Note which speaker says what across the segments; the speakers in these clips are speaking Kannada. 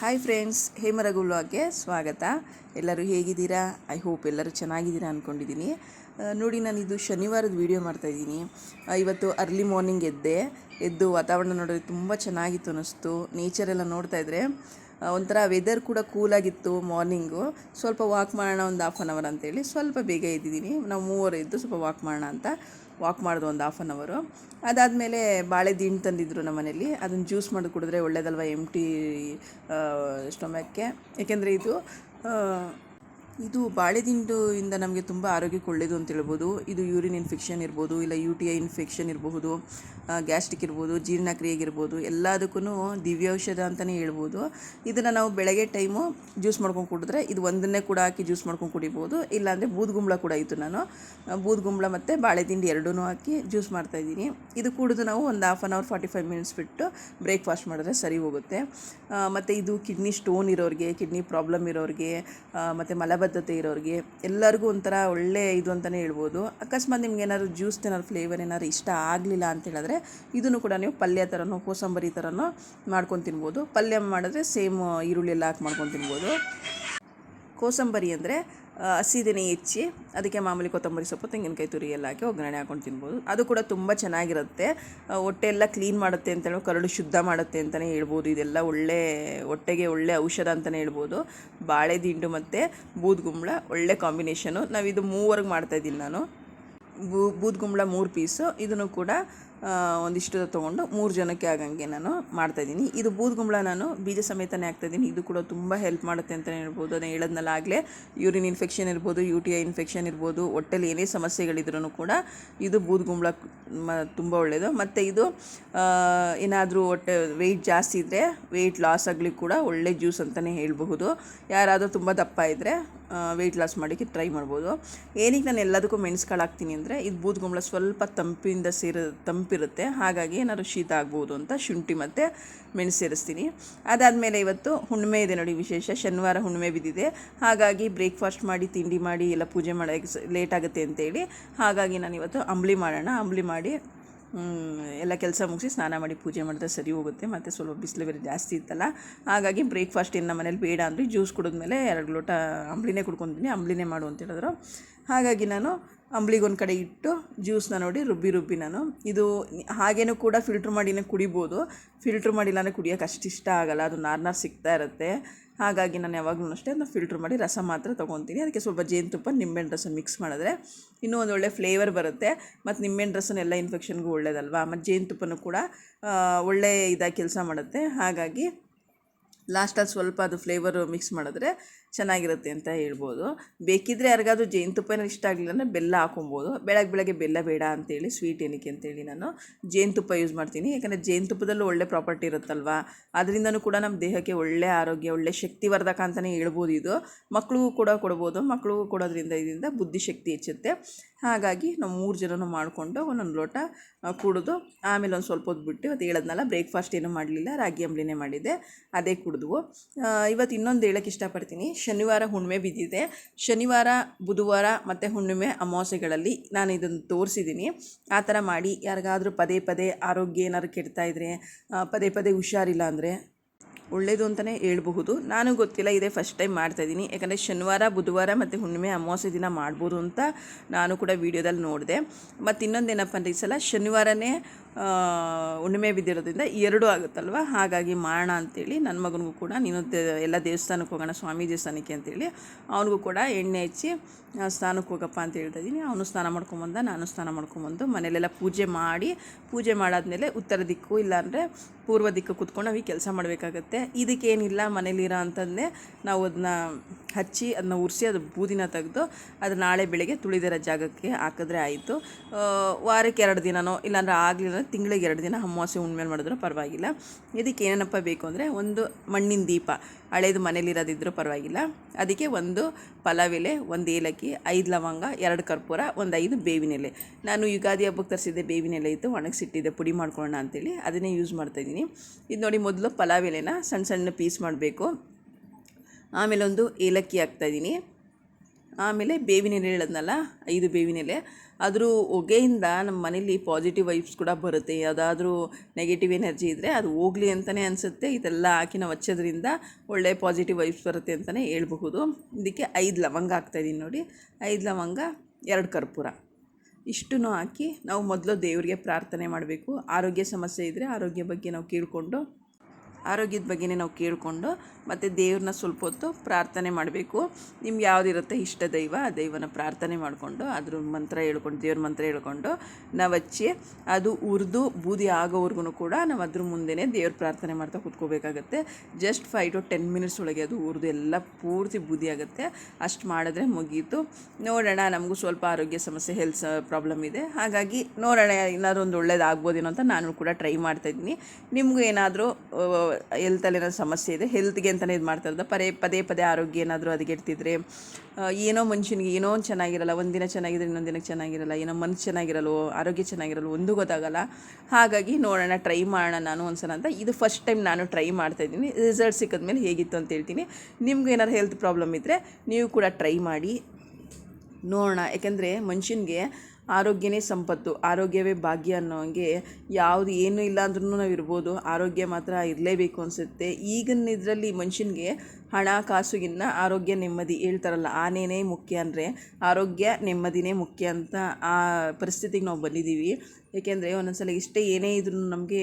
Speaker 1: ಹಾಯ್ ಫ್ರೆಂಡ್ಸ್ ವ್ಲಾಗ್ಗೆ ಸ್ವಾಗತ. ಎಲ್ಲರೂ ಹೇಗಿದ್ದೀರಾ? ಐ ಹೋಪ್ ಎಲ್ಲರೂ ಚೆನ್ನಾಗಿದ್ದೀರಾ ಅಂದ್ಕೊಂಡಿದ್ದೀನಿ ನೋಡಿ ನಾನು ಇದು ಶನಿವಾರದ ವೀಡಿಯೋ ಮಾಡ್ತಾಯಿದ್ದೀನಿ ಇವತ್ತು ಅರ್ಲಿ ಮಾರ್ನಿಂಗ್ ಎದ್ದೆ. ಎದ್ದು ವಾತಾವರಣ ನೋಡಿದ್ರೆ ತುಂಬ ಚೆನ್ನಾಗಿತ್ತು ಅನ್ನಿಸ್ತು ನೇಚರೆಲ್ಲ ನೋಡ್ತಾ ಇದ್ರೆ ಆ, ಒಂಥರ ವೆದರ್ ಕೂಡ ಕೂಲಾಗಿತ್ತು ಮಾರ್ನಿಂಗು ಸ್ವಲ್ಪ ವಾಕ್ ಮಾಡೋಣ ಒಂದು ಹಾಫ್ ಆನ್ ಅವರ್ ಅಂತೇಳಿ ಸ್ವಲ್ಪ ಬೇಗ ಎದ್ದಿದ್ದೀನಿ. ನಾವು ಮೂವರು ಎದ್ದು ಸ್ವಲ್ಪ ವಾಕ್ ಮಾಡೋಣ ಅಂತ. ವಾಕ್ ಮಾಡಿದ್ರು ಒಂದು ಹಾಫ್ ಆನ್ ಅವರು ಅದಾದಮೇಲೆ ಬಾಳೆ ದಿಂಡು ನಮ್ಮ ಮನೇಲಿ ಅದನ್ನು ಜ್ಯೂಸ್ ಮಾಡಿ ಕುಡಿದ್ರೆ ಒಳ್ಳೇದಲ್ವ ಎಂ ಟಿ ಸ್ಟೊಮ್ಯಾಕ್ಕೆ ಏಕೆಂದರೆ ಇದು ಇದು ಬಾಳೆದಿಂಡು ಇಂದ ನಮಗೆ ತುಂಬ ಆರೋಗ್ಯಕ್ಕೆ ಒಳ್ಳೆಯದು ಅಂತ ಹೇಳ್ಬೋದು. ಇದು ಯೂರಿನ್ ಇನ್ಫೆಕ್ಷನ್ ಇರ್ಬೋದು, ಇಲ್ಲ ಯು ಟಿ ಐ ಇನ್ಫೆಕ್ಷನ್ ಇರಬಹುದು ಗ್ಯಾಸ್ಟ್ರಿಕ್ ಇರ್ಬೋದು, ಜೀರ್ಣಕ್ರಿಯೆಗಿರ್ಬೋದು ಎಲ್ಲದಕ್ಕೂ ದಿವ್ಯೌಷಧ ಅಂತಲೇ ಹೇಳ್ಬೋದು. ಇದನ್ನು ನಾವು ಬೆಳಗ್ಗೆ ಟೈಮು ಜ್ಯೂಸ್ ಮಾಡ್ಕೊಂಡು ಕುಡಿದ್ರೆ ಇದು ಒಂದನ್ನೇ ಕೂಡ ಹಾಕಿ ಜ್ಯೂಸ್ ಮಾಡ್ಕೊಂಡು ಕುಡಿಬೋದು. ಇಲ್ಲಾಂದರೆ ಬೂದ್ಗುಂಬಳ ಕೂಡ ಇತ್ತು ನಾನು. ಬೂದ್ಗುಂಬಳ ಮತ್ತು ಬಾಳೆದಿಂಡು ಎರಡೂ ಹಾಕಿ ಜ್ಯೂಸ್ ಮಾಡ್ತಾಯಿದ್ದೀನಿ ಇದು ಕುಡಿದು ನಾವು ಒಂದು half an hour forty five minutes ಬಿಟ್ಟು ಬ್ರೇಕ್ಫಾಸ್ಟ್ ಮಾಡಿದ್ರೆ ಸರಿ ಹೋಗುತ್ತೆ. ಮತ್ತು ಇದು ಕಿಡ್ನಿ ಸ್ಟೋನ್ ಇರೋರಿಗೆ ಕಿಡ್ನಿ ಪ್ರಾಬ್ಲಮ್ ಇರೋರಿಗೆ ಮತ್ತು ಮಲಬದ್ಧತೆ ಇರೋರಿಗೆ ಎಲ್ಲರಿಗೂ ಒಂಥರ ಒಳ್ಳೆ ಇದು ಅಂತಲೇ ಹೇಳ್ಬೋದು. ಅಕಸ್ಮಾತ್ ನಿಮ್ಗೆ ಏನಾದ್ರು ಜ್ಯೂಸ್ ಏನಾದ್ರು ಫ್ಲೇವರ್ ಏನಾದ್ರು ಇಷ್ಟ ಆಗಲಿಲ್ಲ ಅಂತ ಹೇಳಿದ್ರೆ ಇದನ್ನು ಕೂಡ ನೀವು ಪಲ್ಯ ಥರನೋ ಕೋಸಂಬರಿ ಥರನೋ ಮಾಡ್ಕೊಂಡು ತಿನ್ಬೋದು. ಪಲ್ಯ ಮಾಡಿದ್ರೆ ಸೇಮ್ ಈರುಳ್ಳಿ ಎಲ್ಲ ಹಾಕಿ ಮಾಡ್ಕೊಂಡು ತಿನ್ಬೋದು. ಕೋಸಂಬರಿ ಅಂದರೆ ಹಸಿದೆನೆ ಹೆಚ್ಚಿ, ಅದಕ್ಕೆ ಮಾಮೂಲಿ ಕೊತ್ತಂಬರಿ ಸೊಪ್ಪು, ತೆಂಗಿನಕಾಯಿ ತುರಿ ಎಲ್ಲ ಹಾಕಿ ಒಗ್ಗರಣೆ ಹಾಕೊಂಡು ತಿನ್ಬೋದು. ಅದು ಕೂಡ ತುಂಬ ಚೆನ್ನಾಗಿರುತ್ತೆ. ಹೊಟ್ಟೆ ಎಲ್ಲ ಕ್ಲೀನ್ ಮಾಡುತ್ತೆ ಅಂತೇಳಿ ಕರಡು ಶುದ್ಧ ಮಾಡುತ್ತೆ ಅಂತಲೇ ಹೇಳ್ಬೋದು. ಇದೆಲ್ಲ ಒಳ್ಳೆ, ಹೊಟ್ಟೆಗೆ ಒಳ್ಳೆ ಔಷಧ ಅಂತಲೇ ಹೇಳ್ಬೋದು. ಬಾಳೆ ದಿಂಡು ಮತ್ತು ಬೂದ್ಗುಂಬಳ, ಒಳ್ಳೆ ಕಾಂಬಿನೇಷನು ನಾವಿದು ಮೂವರೆಗೆ ಮಾಡ್ತಾಯಿದ್ದೀನಿ ನಾನು. ಬೂ, ಬೂದ್ಗುಂಬಳ ಮೂರು ಪೀಸು ಇದನ್ನು ಕೂಡ ಒಂದಿಷ್ಟು ತೊಗೊಂಡು ಮೂರು ಜನಕ್ಕೆ ಆಗಂಗೆ ನಾನು ಮಾಡ್ತಾಯಿದ್ದೀನಿ ಇದು ಬೂದ್ಗುಂಬಳ ನಾನು ಬೀಜ ಸಮೇತನೇ ಹಾಕ್ತಾಯಿದ್ದೀನಿ ಇದು ಕೂಡ ತುಂಬ ಹೆಲ್ಪ್ ಮಾಡುತ್ತೆ ಅಂತಲೇ ಹೇಳ್ಬೋದು. ಅದನ್ನು ಹೇಳೋದ್ನಲ್ಲ ಆಗಲೇ ಯೂರಿನ್ ಇನ್ಫೆಕ್ಷನ್ ಇರ್ಬೋದು ಯು ಟಿ ಐ ಇನ್ಫೆಕ್ಷನ್ ಇರ್ಬೋದು ಹೊಟ್ಟೆಲಿ ಏನೇ ಸಮಸ್ಯೆಗಳಿದ್ರೂ ಕೂಡ ಇದು ಬೂದ್ಗುಂಬಳ ಮ, ತುಂಬ ಒಳ್ಳೆಯದು ಮತ್ತು ಇದು ಏನಾದರೂ ಹೊಟ್ಟೆ ವೆಯ್ಟ್ ಜಾಸ್ತಿ ಇದ್ದರೆ ವೆಯ್ಟ್ ಲಾಸ್ ಆಗಲಿ ಕೂಡ ಒಳ್ಳೆ ಜ್ಯೂಸ್ ಅಂತಲೇ ಹೇಳಬಹುದು. ಯಾರಾದರೂ ತುಂಬ ದಪ್ಪ ಇದ್ದರೆ ವೆಯ್ಟ್ ಲಾಸ್ ಮಾಡೋಕ್ಕೆ ಟ್ರೈ ಮಾಡ್ಬೋದು. ಏನಕ್ಕೆ ನಾನು ಎಲ್ಲದಕ್ಕೂ ಮೆಣಸುಗಳು ಹಾಕ್ತೀನಿ ಅಂದರೆ, ಇದು ಬೂದ್ಗುಂಬಳ ಸ್ವಲ್ಪ ತಂಪಿಂದ ಸೇರ ತಂಪಿರುತ್ತೆ ಹಾಗಾಗಿ ಏನಾದ್ರು ಶೀತ ಆಗ್ಬೋದು ಅಂತ ಶುಂಠಿ ಮತ್ತು ಮೆಣಸು ಸೇರಿಸ್ತೀನಿ ಅದಾದಮೇಲೆ ಇವತ್ತು ಹುಣ್ಣಿಮೆ ಇದೆ ನೋಡಿ ವಿಶೇಷ. ಶನಿವಾರ ಹುಣ್ಣಿಮೆ ಬಿದ್ದಿದೆ. ಹಾಗಾಗಿ ಬ್ರೇಕ್ಫಾಸ್ಟ್ ಮಾಡಿ, ತಿಂಡಿ ಮಾಡಿ, ಎಲ್ಲ ಪೂಜೆ ಮಾಡೋಕ್ಕೆ ಲೇಟ್ ಆಗುತ್ತೆ ಅಂತೇಳಿ. ಹಾಗಾಗಿ ನಾನು ಇವತ್ತು ಅಂಬ್ಲಿ ಮಾಡೋಣ. ಅಂಬ್ಲಿ ಮಾಡಿ ಎಲ್ಲ ಕೆಲಸ ಮುಗಿಸಿ ಸ್ನಾನ ಮಾಡಿ ಪೂಜೆ ಮಾಡಿದ್ರೆ ಸರಿ ಹೋಗುತ್ತೆ. ಮತ್ತು ಸ್ವಲ್ಪ ಬಿಸಿಲು ಬೇರೆ ಜಾಸ್ತಿ ಇತ್ತಲ್ಲ. ಹಾಗಾಗಿ ಬ್ರೇಕ್ಫಾಸ್ಟ್ ಏನು ನಮ್ಮ ಮನೇಲಿ ಬೇಡ ಅಂದರೆ ಜ್ಯೂಸ್ ಕುಡಿದ್ಮೇಲೆ ಎರಡು ಲೋಟ ಅಂಬ್ಲಿನೇ ಕುಡ್ಕೊತೀನಿ ಅಂಬ್ಲಿನೇ ಮಾಡು ಅಂತ ಹೇಳಿದ್ರು. ಹಾಗಾಗಿ ನಾನು ಅಂಬ್ಲಿಗೆ ಒಂದು ಕಡೆ ಇಟ್ಟು ಜ್ಯೂಸ್ನ ನೋಡಿ ರುಬ್ಬಿ ರುಬ್ಬಿ ನಾನು. ಇದು ಹಾಗೇನೂ ಕೂಡ ಫಿಲ್ಟ್ರ್ ಮಾಡಿನೇ ಕುಡಿಬೋದು. ಫಿಲ್ಟ್ರ್ ಮಾಡಿಲ್ಲ ಅಂದರೆ ಕುಡಿಯೋಕೆ ಅಷ್ಟು ಇಷ್ಟ ಆಗಲ್ಲ. ಅದು ನಾರ್ ನಾರ್ ಸಿಗ್ತಾ ಇರುತ್ತೆ. ಹಾಗಾಗಿ ನಾನು ಯಾವಾಗಲೂ ಅಷ್ಟೇ ಅದನ್ನ ಫಿಲ್ಟ್ರ್ ಮಾಡಿ ರಸ ಮಾತ್ರ ತೊಗೊತೀನಿ ಅದಕ್ಕೆ ಸ್ವಲ್ಪ ಜೇನುತುಪ್ಪ, ನಿಂಬೆಹಣ್ಣು ರಸ ಮಿಕ್ಸ್ ಮಾಡಿದ್ರೆ ಇನ್ನೂ ಒಂದು ಒಳ್ಳೆ ಫ್ಲೇವರ್ ಬರುತ್ತೆ. ಮತ್ತು ನಿಂಬೆಹಣ್ಣು ರಸನ ಎಲ್ಲ ಇನ್ಫೆಕ್ಷನ್ಗೂ ಒಳ್ಳೇದಲ್ವಾ? ಮತ್ತು ಜೇನುತುಪ್ಪನೂ ಕೂಡ ಒಳ್ಳೆ ಇದಾಗಿ ಕೆಲಸ ಮಾಡುತ್ತೆ. ಹಾಗಾಗಿ ಲಾಸ್ಟಲ್ಲಿ ಸ್ವಲ್ಪ ಅದು ಫ್ಲೇವರು ಮಿಕ್ಸ್ ಮಾಡಿದ್ರೆ ಚೆನ್ನಾಗಿರುತ್ತೆ ಅಂತ ಹೇಳ್ಬೋದು. ಬೇಕಿದ್ದರೆ ಯಾರಿಗಾದ್ರೂ ಜೇನುತುಪ್ಪನ ಇಷ್ಟ ಆಗಲಿಲ್ಲ ಅಂದರೆ ಬೆಲ್ಲ ಹಾಕೊಬೋದು. ಬೆಳಗ್ಗೆ ಬೆಳಗ್ಗೆ ಬೆಲ್ಲ ಬೇಡ ಅಂತೇಳಿ ಸ್ವೀಟ್ ಏನಕ್ಕೆ ಅಂತೇಳಿ ನಾನು ಜೇನುತುಪ್ಪ ಯೂಸ್ ಮಾಡ್ತೀನಿ. ಯಾಕಂದರೆ ಜೇನುತುಪ್ಪದಲ್ಲೂ ಒಳ್ಳೆ ಪ್ರಾಪರ್ಟಿ ಇರುತ್ತಲ್ವಾ? ಅದರಿಂದನೂ ಕೂಡ ನಮ್ಮ ದೇಹಕ್ಕೆ ಒಳ್ಳೆ ಆರೋಗ್ಯ, ಒಳ್ಳೆ ಶಕ್ತಿವರ್ಧಕ ಅಂತಲೇ ಹೇಳ್ಬೋದು ಇದು. ಮಕ್ಕಳಿಗೂ ಕೂಡ ಕೊಡ್ಬೋದು. ಮಕ್ಕಳಿಗೂ ಕೊಡೋದ್ರಿಂದ ಇದರಿಂದ ಬುದ್ಧಿಶಕ್ತಿ ಹೆಚ್ಚುತ್ತೆ. ಹಾಗಾಗಿ ನಾವು ಮೂರು ಜನನೂ ಮಾಡಿಕೊಂಡು ಒಂದೊಂದು ಲೋಟ ಕುಡಿದು ಆಮೇಲೆ ಒಂದು ಸ್ವಲ್ಪ ಹೊತ್ತು ಬಿಟ್ಟು ಇವತ್ತು ಹೇಳೋದ್ನಲ್ಲ ಬ್ರೇಕ್ಫಾಸ್ಟ್ ಏನೂ ಮಾಡಲಿಲ್ಲ, ರಾಗಿ ಅಂಬ್ಲಿನೇ ಮಾಡಿದ್ದೆ. ಅದೇ ಕುಡಿದ್ವು. ಇವತ್ತು ಇನ್ನೊಂದು ಹೇಳೋಕ್ಕೆ ಇಷ್ಟಪಡ್ತೀನಿ. ಶನಿವಾರ ಹುಣ್ಣಿಮೆ ಬಿದ್ದಿದೆ ಶನಿವಾರ, ಬುಧವಾರ ಮತ್ತು ಹುಣ್ಣಿಮೆ ಅಮಾವಾಸ್ಯೆಗಳಲ್ಲಿ ನಾನು ಇದನ್ನು ತೋರಿಸಿದ್ದೀನಿ. ಆ ಥರ ಮಾಡಿ ಯಾರಿಗಾದರೂ ಪದೇ ಪದೇ ಆರೋಗ್ಯ ಏನಾದ್ರು ಕೆಡ್ತಾ ಇದ್ದರೆ ಪದೇ ಪದೇ ಹುಷಾರಿಲ್ಲ ಅಂದರೆ ಒಳ್ಳೆಯದು ಅಂತಲೇ ಹೇಳ್ಬಹುದು. ನಾನು ಗೊತ್ತಿಲ್ಲ, ಇದೇ ಫಸ್ಟ್ ಟೈಮ್ ಮಾಡ್ತಾಯಿದ್ದೀನಿ ಯಾಕಂದರೆ ಶನಿವಾರ, ಬುಧವಾರ ಮತ್ತು ಹುಣ್ಣಿಮೆ ಅಮಾವಾಸ್ಯೆ ದಿನ ಮಾಡ್ಬೋದು ಅಂತ ನಾನು ಕೂಡ ವೀಡಿಯೋದಲ್ಲಿ ನೋಡಿದೆ. ಮತ್ತು ಇನ್ನೊಂದೇನಪ್ಪ ಅಂದರೆ ಈ ಸಲ ಶನಿವಾರನೇ ಹುಣ್ಣಿಮೆ ಬಿದ್ದಿರೋದ್ರಿಂದ ಎರಡು ಆಗುತ್ತಲ್ವ? ಹಾಗಾಗಿ ಮಾಡೋಣ ಅಂತೇಳಿ ನನ್ನ ಮಗನಿಗೂ ಕೂಡ, ನೀನು ಎಲ್ಲ ದೇವಸ್ಥಾನಕ್ಕೆ ಹೋಗೋಣ, ಸ್ವಾಮಿ ದೇವಸ್ಥಾನಕ್ಕೆ ಅಂತೇಳಿ ಅವನಿಗೂ ಕೂಡ ಎಣ್ಣೆ ಹಚ್ಚಿ ಸ್ನಾನಕ್ಕೆ ಹೋಗಪ್ಪ ಅಂತ ಹೇಳ್ತಾ ಇದ್ದೀನಿ. ಅವನು ಸ್ನಾನ ಮಾಡ್ಕೊಂಬಂದ ನಾನು ಸ್ನಾನ ಮಾಡ್ಕೊಂಬಂದು ಮನೆಯಲ್ಲೆಲ್ಲ ಪೂಜೆ ಮಾಡಿ, ಪೂಜೆ ಮಾಡಾದ್ಮೇಲೆ ಉತ್ತರ ದಿಕ್ಕು ಇಲ್ಲಾಂದರೆ ಪೂರ್ವ ದಿಕ್ಕು ಕುತ್ಕೊಂಡು ನಾವು ಈ ಕೆಲಸ ಮಾಡಬೇಕಾಗತ್ತೆ. ಇದಕ್ಕೇನಿಲ್ಲ ಮನೇಲಿರೋ ಅಂಥದ್ದನ್ನೇ ನಾವು ಅದನ್ನ ಹಚ್ಚಿ ಅದನ್ನ ಉರಿಸಿ ಅದು ಬೂದಿನ ತೆಗೆದು ಅದು ನಾಳೆ ಬೆಳಿಗ್ಗೆ ತುಳಿದಿರೋ ಜಾಗಕ್ಕೆ ಹಾಕಿದ್ರೆ ಆಯಿತು. ವಾರಕ್ಕೆ ಎರಡು ದಿನನೋ, ಇಲ್ಲಾಂದ್ರೆ ಆಗಲಿಲ್ಲ ತಿಂಗಳಿಗೆ ಎರಡು ದಿನ ಅಮಾವಾಸ್ಯೆ ಉಣ್ಮೇಲೆ ಮಾಡಿದ್ರು ಪರವಾಗಿಲ್ಲ. ಇದಕ್ಕೆ ಏನೇನಪ್ಪ ಬೇಕು ಅಂದರೆ ಒಂದು ಮಣ್ಣಿನ ದೀಪ, ಹಳೇದು ಮನೇಲಿರೋದಿದ್ರೂ ಪರವಾಗಿಲ್ಲ. ಅದಕ್ಕೆ ಒಂದು ಪಲಾವ್ ಎಲೆ ಒಂದು ಏಲಕ್ಕಿ, ಐದು ಲವಂಗ, ಎರಡು ಕರ್ಪೂರ, ಒಂದು ಐದು ಬೇವಿನ ಎಲೆ ನಾನು ಯುಗಾದಿ ಹಬ್ಬಕ್ಕೆ ತರಿಸಿದ್ದೆ ಬೇವಿನೆಲೆ ಇತ್ತು, ಒಣಗಿಸಿಟ್ಟಿದ್ದೆ, ಪುಡಿ ಮಾಡ್ಕೊಳ್ಳೋಣ ಅಂತೇಳಿ ಅದನ್ನೇ ಯೂಸ್ ಮಾಡ್ತಾಯಿದ್ದೀನಿ ಇದು ನೋಡಿ ಮೊದಲು ಪಲಾವ್ ಎಲೆನ ಸಣ್ಣ ಸಣ್ಣ ಪೀಸ್ ಮಾಡಬೇಕು. ಆಮೇಲೆ ಒಂದು ಏಲಕ್ಕಿ ಹಾಕ್ತಾಯಿದ್ದೀನಿ. ಆಮೇಲೆ ಬೇವಿನ ಎಲೆ ಹೇಳದ್ನಲ್ಲ, ಐದು ಬೇವಿನ ಎಲೆ. ಅದ್ರ ಹೊಗೆಯಿಂದ ನಮ್ಮ ಮನೇಲಿ ಪಾಸಿಟಿವ್ ವೈಬ್ಸ್ ಕೂಡ ಬರುತ್ತೆ. ಯಾವುದಾದ್ರೂ ನೆಗೆಟಿವ್ ಎನರ್ಜಿ ಇದ್ದರೆ ಅದು ಹೋಗಲಿ ಅಂತಲೇ ಅನಿಸುತ್ತೆ. ಇದೆಲ್ಲ ಹಾಕಿ ನಾವು ಹಚ್ಚೋದ್ರಿಂದ ಒಳ್ಳೆ ಪಾಸಿಟಿವ್ ವೈಬ್ಸ್ ಬರುತ್ತೆ ಅಂತಲೇ ಹೇಳ್ಬಹುದು. ಇದಕ್ಕೆ ಐದು ಲವಂಗ ಹಾಕ್ತಾಯಿದ್ದೀನಿ ನೋಡಿ. ಐದು ಲವಂಗ, ಎರಡು ಕರ್ಪೂರ. ಇಷ್ಟನ್ನು ಹಾಕಿ ನಾವು ಮೊದಲು ದೇವರಿಗೆ ಪ್ರಾರ್ಥನೆ ಮಾಡಬೇಕು. ಆರೋಗ್ಯ ಸಮಸ್ಯೆ ಇದ್ದರೆ ಆರೋಗ್ಯ ಬಗ್ಗೆ ನಾವು ಕೇಳಿಕೊಂಡು ಆರೋಗ್ಯದ ಬಗ್ಗೆನೇ ನಾವು ಕೇಳಿಕೊಂಡು ಮತ್ತು ದೇವ್ರನ್ನ ಸ್ವಲ್ಪ ಹೊತ್ತು ಪ್ರಾರ್ಥನೆ ಮಾಡಬೇಕು. ನಿಮ್ಗೆ ಯಾವುದಿರುತ್ತೆ ಇಷ್ಟ ದೈವ, ಆ ದೈವನ ಪ್ರಾರ್ಥನೆ ಮಾಡಿಕೊಂಡು, ಅದ್ರ ಮಂತ್ರ ಹೇಳ್ಕೊಂಡು, ದೇವ್ರ ಮಂತ್ರ ಹೇಳ್ಕೊಂಡು ನಾವು ಹಚ್ಚಿ ಅದು ಉರಿದು ಬೂದಿ ಆಗೋವರೆಗೂ ಕೂಡ ನಾವು ಅದ್ರ ಮುಂದೆನೇ ದೇವ್ರ ಪ್ರಾರ್ಥನೆ ಮಾಡ್ತಾ ಕೂತ್ಕೋಬೇಕಾಗತ್ತೆ. Just five to ten minutes ಒಳಗೆ ಅದು ಉರಿದು ಎಲ್ಲ ಪೂರ್ತಿ ಬೂದಿ ಆಗುತ್ತೆ. ಅಷ್ಟು ಮಾಡಿದ್ರೆ ಮುಗೀತು. ನೋಡೋಣ, ನಮಗೂ ಸ್ವಲ್ಪ ಆರೋಗ್ಯ ಸಮಸ್ಯೆ ಹೆಲ್ತ್ ಪ್ರಾಬ್ಲಮ್ ಇದೆ. ಹಾಗಾಗಿ ನೋಡೋಣ, ಏನಾದರೂ ಒಂದು ಒಳ್ಳೇದಾಗ್ಬೋದೇನೋ ಅಂತ ನಾನು ಕೂಡ ಟ್ರೈ ಮಾಡ್ತಾಯಿದ್ದೀನಿ ನಿಮಗೂ ಏನಾದರೂ ಹೆಲ್ತಲ್ಲಿ ಏನಾದ್ರು ಸಮಸ್ಯೆ ಇದೆ. ಹೆಲ್ತ್ಗೆ ಅಂತಲೇ ಇದು ಮಾಡ್ತಾ ಇರೋದು. ಪದೇ ಪದೇ ಆರೋಗ್ಯ ಏನಾದರೂ ಅದಗೆಡ್ತಿದ್ರೆ ಏನೋ ಮನುಷ್ಯನಿಗೆ ಏನೋ ಒಂದು ಚೆನ್ನಾಗಿರಲ್ಲ ದಿನ ಚೆನ್ನಾಗಿದ್ರೆ ಇನ್ನೊಂದು ದಿನಕ್ಕೆ ಚೆನ್ನಾಗಿರಲ್ಲ, ಏನೋ ಮನಸ್ಸು ಚೆನ್ನಾಗಿರಲ್ವೋ, ಆರೋಗ್ಯ ಚೆನ್ನಾಗಿರಲ್ವೋ, ಒಂದು ಗೊತ್ತಾಗಲ್ಲ. ಹಾಗಾಗಿ ನೋಡೋಣ, ಟ್ರೈ ಮಾಡೋಣ ನಾನು ಒಂದ್ಸಲ ಅಂತ. ಇದು ಫಸ್ಟ್ ಟೈಮ್ ನಾನು ಟ್ರೈ ಮಾಡ್ತಾಯಿದ್ದೀನಿ ರಿಸಲ್ಟ್ ಸಿಕ್ಕಿದ್ಮೇಲೆ ಹೇಗಿತ್ತು ಅಂತ ಹೇಳ್ತೀನಿ. ನಿಮ್ಗೆ ಏನಾದ್ರು ಹೆಲ್ತ್ ಪ್ರಾಬ್ಲಮ್ ಇದ್ದರೆ ನೀವು ಕೂಡ ಟ್ರೈ ಮಾಡಿ. ನೋಡೋಣ, ಯಾಕೆಂದರೆ ಮನುಷ್ಯನಿಗೆ ಆರೋಗ್ಯನೇ ಸಂಪತ್ತು. ಆರೋಗ್ಯವೇ ಭಾಗ್ಯ ಅನ್ನೋಂಗೆ ಯಾವುದು ಏನೂ ಇಲ್ಲ ಅಂದ್ರೂ ನಾವು ಇರ್ಬೋದು ಆರೋಗ್ಯ ಮಾತ್ರ ಇರಲೇಬೇಕು ಅನಿಸುತ್ತೆ. ಈಗಿನ ಇದರಲ್ಲಿ ಮನುಷ್ಯನಿಗೆ ಹಣ ಕಾಸುಗಿನ್ನ ಆರೋಗ್ಯ ನೆಮ್ಮದಿ ಹೇಳ್ತಾರಲ್ಲ ಆನೇನೇ ಮುಖ್ಯ ಅಂದರೆ ಆರೋಗ್ಯ ನೆಮ್ಮದಿನೇ ಮುಖ್ಯ ಅಂತ ಆ ಪರಿಸ್ಥಿತಿಗೆ ನಾವು ಬಂದಿದ್ದೀವಿ. ಏಕೆಂದರೆ ಒಂದೊಂದ್ಸಲ ಇಷ್ಟೇ ಏನೇ ಇದ್ರೂ ನಮಗೆ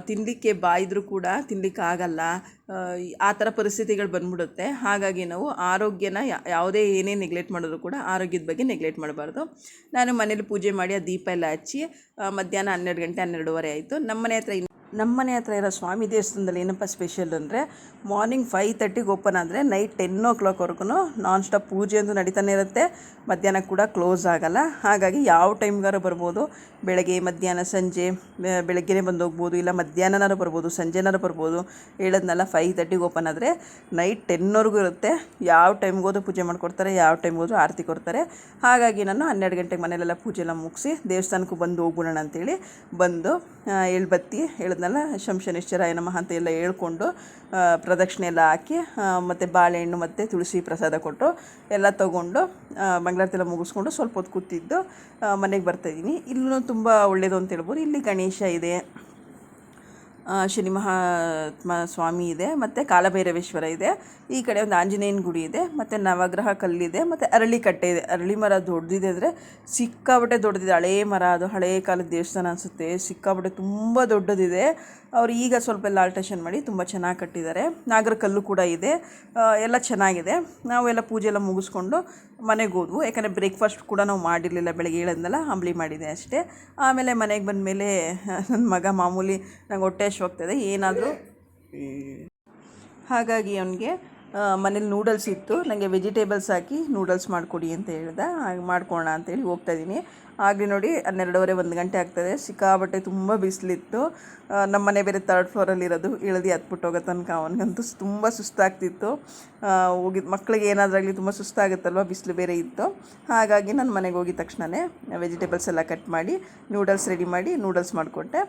Speaker 1: ತಿನ್ನಲಿಕ್ಕೆ ಬಾಯಿದ್ರೂ ಕೂಡ ತಿನ್ನಲಿಕ್ಕೆ ಆಗಲ್ಲ. ಆ, ಥರ ಪರಿಸ್ಥಿತಿಗಳು ಬಂದ್ಬಿಡುತ್ತೆ. ಹಾಗಾಗಿ ನಾವು ಆರೋಗ್ಯನ ಯಾವುದೇ ಏನೇ ನೆಗ್ಲೆಕ್ಟ್ ಮಾಡಿದ್ರು ಕೂಡ ಆರೋಗ್ಯದ ಬಗ್ಗೆ ನೆಗ್ಲೆಕ್ಟ್ ಮಾಡಬಾರ್ದು. ನಾನು ಮನೇಲಿ ಪೂಜೆ ಮಾಡಿ ಆ ದೀಪ ಎಲ್ಲ ಹಚ್ಚಿ ಮಧ್ಯಾಹ್ನ ಹನ್ನೆರಡು ಗಂಟೆ ಹನ್ನೆರಡುವರೆ ಆಯಿತು. ನಮ್ಮ ಮನೆ ಹತ್ರ ನಮ್ಮ ಮನೆ ಹತ್ರ ಇರೋ ಸ್ವಾಮಿ ದೇವಸ್ಥಾನದಲ್ಲಿ ಏನಪ್ಪ ಸ್ಪೆಷಲ್ ಅಂದರೆ ಮಾರ್ನಿಂಗ್ ಫೈವ್ ತರ್ಟಿಗೆ ಓಪನ್ ಆದರೆ ನೈಟ್ ಟೆನ್ ಓ ಕ್ಲಾಕ್ವರೆಗೂ ನಾನ್ ಸ್ಟಾಪ್ ಪೂಜೆ ಅಂತೂ ನಡೀತಾನೆ ಇರುತ್ತೆ. ಮಧ್ಯಾಹ್ನ ಕೂಡ ಕ್ಲೋಸ್ ಆಗಲ್ಲ. ಹಾಗಾಗಿ ಯಾವ ಟೈಮ್ಗಾರು ಬರ್ಬೋದು. ಬೆಳಗ್ಗೆ, ಮಧ್ಯಾಹ್ನ, ಸಂಜೆ ಬೆಳಗ್ಗೆನೇ ಬಂದು ಹೋಗ್ಬೋದು ಇಲ್ಲ ಮಧ್ಯಾಹ್ನನಾರು ಬರ್ಬೋದು, ಸಂಜೆನಾರು ಬರ್ಬೋದು. ಹೇಳೋದ್ನಲ್ಲ ಫೈವ್ ತರ್ಟಿಗೆ ಓಪನ್ ಆದರೆ ನೈಟ್ ಟೆನ್ವರೆಗೂ ಇರುತ್ತೆ. ಯಾವ ಟೈಮ್ಗೆ ಹೋದ್ರೂ ಪೂಜೆ ಮಾಡಿಕೊಡ್ತಾರೆ, ಯಾವ ಟೈಮ್ಗೆ ಹೋದ್ರೂ ಆರತಿ ಕೊಡ್ತಾರೆ. ಹಾಗಾಗಿ ನಾನು ಹನ್ನೆರಡು ಗಂಟೆಗೆ ಮನೇಲೆಲ್ಲ ಪೂಜೆ ಎಲ್ಲ ಮುಗಿಸಿ ದೇವಸ್ಥಾನಕ್ಕೂ ಬಂದು ಹೋಗ್ಬಿಡೋಣ ಅಂತೇಳಿ ಬಂದು ಎಳ್ಬತ್ತಿ ಹೇಳಿದ್ನಲ್ಲ ಶಂಶನಿಶ್ಚರಾಯ ನಮಃ ಅಂತ ಎಲ್ಲ ಹೇಳ್ಕೊಂಡು ಪ್ರದಕ್ಷಿಣೆ ಎಲ್ಲ ಹಾಕಿ ಮತ್ತು ಬಾಳೆಹಣ್ಣು ಮತ್ತು ತುಳಸಿ ಪ್ರಸಾದ ಕೊಟ್ಟು ಎಲ್ಲ ತೊಗೊಂಡು ಮಂಗಳಾರತಿ ಮುಗಿಸ್ಕೊಂಡು ಸ್ವಲ್ಪ ಹೊತ್ತು ಕೂತಿದ್ದು ಮನೆಗೆ ಬರ್ತಾಯಿದ್ದೀನಿ ಇಲ್ಲೂ ತುಂಬ ಒಳ್ಳೆಯದು ಅಂತ ಹೇಳ್ಬೋದು. ಇಲ್ಲಿ ಗಣೇಶ ಇದೆ. ಶನಿ ಮಹಾತ್ಮ ಸ್ವಾಮಿ ಇದೆ, ಮತ್ತು ಕಾಲಭೈರವೇಶ್ವರ ಇದೆ, ಈ ಕಡೆ ಒಂದು ಆಂಜನೇಯನ ಗುಡಿ ಇದೆ, ಮತ್ತು ನವಗ್ರಹ ಕಲ್ಲಿದೆ, ಮತ್ತು ಅರಳಿ ಕಟ್ಟೆ ಇದೆ. ಅರಳಿ ಮರ ದೊಡ್ಡದಿದೆ ಅಂದರೆ ಸಿಕ್ಕಾಬಟ್ಟೆ ದೊಡ್ಡದಿದೆ ಹಳೇ ಮರ ಅದು, ಹಳೇ ಕಾಲದ ದೇವಸ್ಥಾನ ಅನಿಸುತ್ತೆ. ಸಿಕ್ಕಾಬಟ್ಟೆ ತುಂಬ ದೊಡ್ಡದಿದೆ. ಅವ್ರು ಈಗ ಸ್ವಲ್ಪ ಎಲ್ಲ ಆಲ್ಟ್ರೇಷನ್ ಮಾಡಿ ತುಂಬ ಚೆನ್ನಾಗಿ ಕಟ್ಟಿದ್ದಾರೆ. ನಾಗರ ಕಲ್ಲು ಕೂಡ ಇದೆ. ಎಲ್ಲ ಚೆನ್ನಾಗಿದೆ. ನಾವೆಲ್ಲ ಪೂಜೆ ಎಲ್ಲ ಮುಗಿಸ್ಕೊಂಡು ಮನೆಗೆ ಹೋದ್ವು. ಯಾಕಂದರೆ ಬ್ರೇಕ್ಫಾಸ್ಟ್ ಕೂಡ ನಾವು ಮಾಡಿರಲಿಲ್ಲ ಬೆಳಗ್ಗೆ ಹೇಳಿದ್ನಲ್ಲ ಅಂಬಲಿ ಮಾಡಿದೆ ಅಷ್ಟೇ. ಆಮೇಲೆ ಮನೆಗೆ ಬಂದ ಮೇಲೆ ನನ್ನ ಮಗ ಮಾಮೂಲಿ ನಂಗೆ ಹೊಟ್ಟೆ ಹಶ್ವಾಗ್ತದೆ ಏನಾದರೂ. ಹಾಗಾಗಿ ಅವನಿಗೆ ಮನೇಲಿ ನೂಡಲ್ಸ್ ಇತ್ತು. ನನಗೆ ವೆಜಿಟೇಬಲ್ಸ್ ಹಾಕಿ ನೂಡಲ್ಸ್ ಮಾಡಿಕೊಡಿ ಅಂತ ಹೇಳ್ದೆ. ಹಾಗೆ ಮಾಡ್ಕೊಳ್ಳೋಣ ಅಂತೇಳಿ ಹೋಗ್ತಾ ಇದ್ದೀನಿ. ಆಗಲಿ ನೋಡಿ, ಹನ್ನೆರಡುವರೆ ಒಂದು ಗಂಟೆ ಆಗ್ತದೆ. ಸಿಕ್ಕಾಬಟ್ಟೆ ತುಂಬ ಬಿಸಿಲಿತ್ತು. ನಮ್ಮ ಮನೆ ಬೇರೆ ತರ್ಡ್ ಫ್ಲೋರಲ್ಲಿ ಇರೋದು ಇಳಿದು ಹತ್ಬಿಟ್ಟು ಹೋಗೋ ತನಕ ಅವನಿಗಂತೂ ತುಂಬ ಸುಸ್ತಾಗ್ತಿತ್ತು. ಹೋಗಿದ್ದು ಮಕ್ಕಳಿಗೆ ಏನಾದ್ರಾಗಲಿ ತುಂಬ ಸುಸ್ತಾಗುತ್ತಲ್ವ? ಬಿಸಿಲು ಬೇರೆ ಇತ್ತು. ಹಾಗಾಗಿ ನಾನು ಮನೆಗೆ ಹೋಗಿದ ತಕ್ಷಣವೇ ವೆಜಿಟೇಬಲ್ಸ್ ಎಲ್ಲ ಕಟ್ ಮಾಡಿ ನೂಡಲ್ಸ್ ರೆಡಿ ಮಾಡಿ ನೂಡಲ್ಸ್ ಮಾಡಿಕೊಟ್ಟೆ.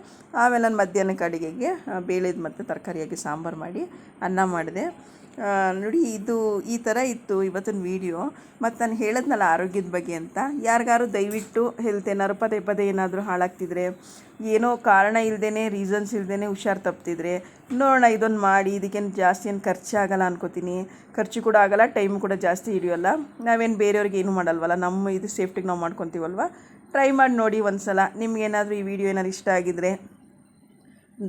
Speaker 1: ಆಮೇಲೆ ನಾನು ಮಧ್ಯಾಹ್ನಕ್ಕೆ ಅಡುಗೆಗೆ ಬೇಳೆದು ಮತ್ತು ತರಕಾರಿಯಾಗಿ ಸಾಂಬಾರು ಮಾಡಿ, ಅನ್ನ ಮಾಡಿದೆ. ನೋಡಿ ಇದು ಈ ಥರ ಇತ್ತು ಇವತ್ತಿನ ವೀಡಿಯೋ ಮತ್ತು ನಾನು ಹೇಳದ್ನಲ್ಲ ಆರೋಗ್ಯದ ಬಗ್ಗೆ ಅಂತ. ಯಾರಿಗಾರು ದಯವಿಟ್ಟು ಹೆಲ್ತ್ ಏನಾದ್ರು, ಪದೇ ಪದೇ ಏನಾದರೂ ಹಾಳಾಗ್ತಿದ್ರೆ, ಏನೋ ಕಾರಣ ಇಲ್ಲದೇ ರೀಸನ್ಸ್ ಇಲ್ಲದೇ ಹುಷಾರು ತಪ್ಪಿದ್ರೆ ನೋಡೋಣ ಇದೊಂದು ಮಾಡಿ, ಇದಕ್ಕೇನು ಜಾಸ್ತಿ ಏನು ಖರ್ಚಾಗಲ್ಲ ಅನ್ಕೋತೀನಿ. ಖರ್ಚು ಕೂಡ ಆಗಲ್ಲ ಟೈಮ್ ಕೂಡ ಜಾಸ್ತಿ ಹಿಡಿಯೋಲ್ಲ. ನಾವೇನು ಬೇರೆಯವ್ರಿಗೆ ಏನು ಮಾಡಲ್ವಲ್ಲ, ನಮ್ಮ ಇದು ಸೇಫ್ಟಿಗೆ ನಾವು ಮಾಡ್ಕೊತೀವಲ್ವ? ಟ್ರೈ ಮಾಡಿ ನೋಡಿ ಒಂದು ಸಲ ನಿಮ್ಗೇನಾದರೂ ಈ ವಿಡಿಯೋ ಏನಾದ್ರು ಇಷ್ಟ ಆಗಿದ್ರೆ,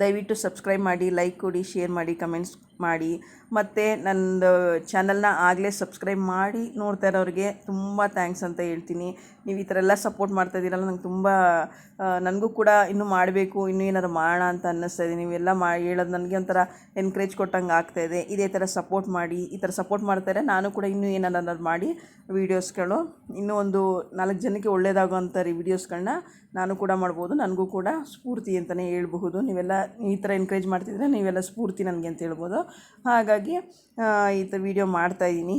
Speaker 1: ದಯವಿಟ್ಟು ಸಬ್ಸ್ಕ್ರೈಬ್ ಮಾಡಿ ಲೈಕ್ ಕೊಡಿ ಶೇರ್ ಮಾಡಿ ಕಮೆಂಟ್ಸ್ ಮಾಡಿ ಮತ್ತು ನನ್ನದು ಚಾನಲ್ನ ಆಗಲೇ ಸಬ್ಸ್ಕ್ರೈಬ್ ಮಾಡಿ ನೋಡ್ತಾ ಇರೋರಿಗೆ ತುಂಬ ಥ್ಯಾಂಕ್ಸ್ ಅಂತ ಹೇಳ್ತೀನಿ. ನೀವು ಈ ಥರ ಎಲ್ಲ ಸಪೋರ್ಟ್ ಮಾಡ್ತಾ ಇದ್ದೀರಲ್ಲ, ನಂಗೆ ತುಂಬ ನನಗೂ ಕೂಡ ಇನ್ನೂ ಮಾಡಬೇಕು, ಇನ್ನೂ ಏನಾದ್ರು ಮಾಡೋಣ ಅಂತ ಅನ್ನಿಸ್ತಾ ಇದೆ. ನೀವೆಲ್ಲ ಮಾ, ಹೇಳೋದು ನನಗೆ ಒಂಥರ ಎನ್ಕರೇಜ್ ಕೊಟ್ಟಂಗೆ ಆಗ್ತಾ ಇದೆ. ಥರ ಸಪೋರ್ಟ್ ಮಾಡಿ, ಈ ಥರ ಸಪೋರ್ಟ್ ಮಾಡ್ತಾರೆ ನಾನು ಕೂಡ ಇನ್ನೂ ಏನಾದ್ರು ಮಾಡಿ ವೀಡಿಯೋಸ್ಗಳು, ಇನ್ನೂ ಒಂದು ನಾಲ್ಕು ಜನಕ್ಕೆ ಒಳ್ಳೇದಾಗುವಂಥ ವೀಡಿಯೋಸ್ಗಳನ್ನ ನಾನು ಕೂಡ ಮಾಡ್ಬೋದು, ನನಗೂ ಕೂಡ ಸ್ಫೂರ್ತಿ ಅಂತಲೇ ಹೇಳ್ಬಹುದು. ನೀವೆಲ್ಲ ಈ ಥರ ಎನ್ಕರೇಜ್ ಮಾಡ್ತಿದ್ರೆ ನೀವೆಲ್ಲ ಸ್ಫೂರ್ತಿ ನನಗೆ ಅಂತ ಹೇಳ್ಬೋದು. ಹಾಗಾಗಿ ಈ ಥರ ವೀಡಿಯೋ ಮಾಡ್ತಾಯಿದ್ದೀನಿ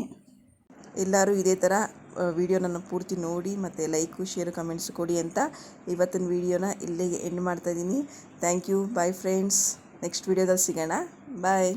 Speaker 1: ಎಲ್ಲರೂ ಇದೇ ಥರ ವಿಡಿಯೋನ ಪೂರ್ತಿ ನೋಡಿ ಮತ್ತು ಲೈಕು ಶೇರು ಕಮೆಂಟ್ಸ್ ಕೊಡಿ ಅಂತ ಇವತ್ತಿನ ವೀಡಿಯೋನ ಇಲ್ಲಿಗೆ ಎಂಡ್ ಮಾಡ್ತಾಯಿದ್ದೀನಿ thank you bye friends next ವೀಡಿಯೋದಲ್ಲಿ ಸಿಗೋಣ. ಬಾಯ್